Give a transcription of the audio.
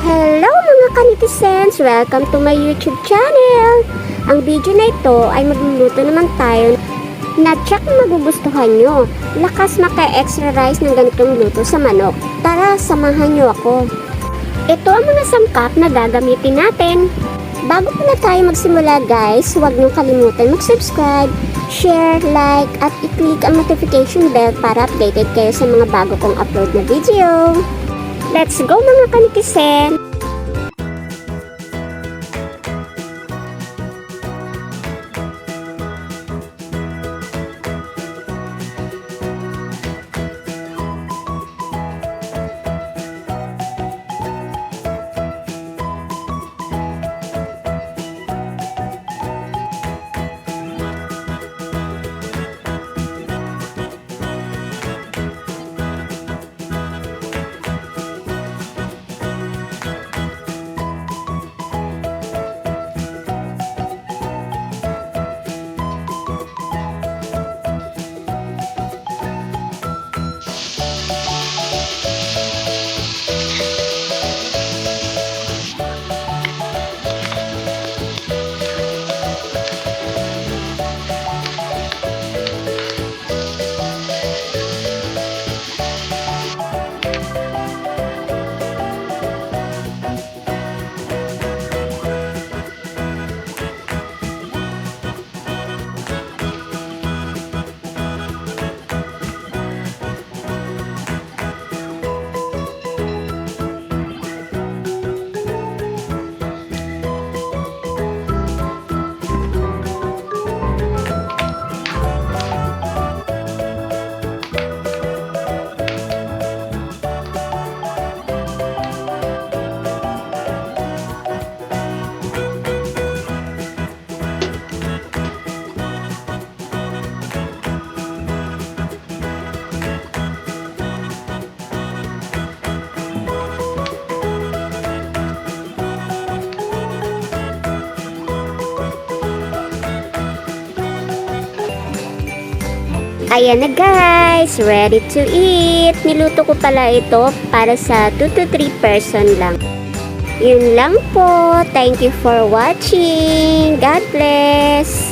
Hello mga kanitizens! Welcome to my YouTube channel! Ang video na ito ay magluluto naman tayo na na magugustuhan nyo. Lakas maka-extra rice ng ganitong luto sa manok. Tara, samahan nyo ako. Ito ang mga sangkap na gagamitin natin. Bago pala tayo magsimula guys, huwag nyo kalimutan mag-subscribe, share, like, at i-click ang notification bell para updated kayo sa mga bago kong upload na video. Let's go mga kanitisen! Ayan na guys, ready to eat. Niluto ko pala ito para sa 2 to 3 person lang. Yun lang po. Thank you for watching. God bless.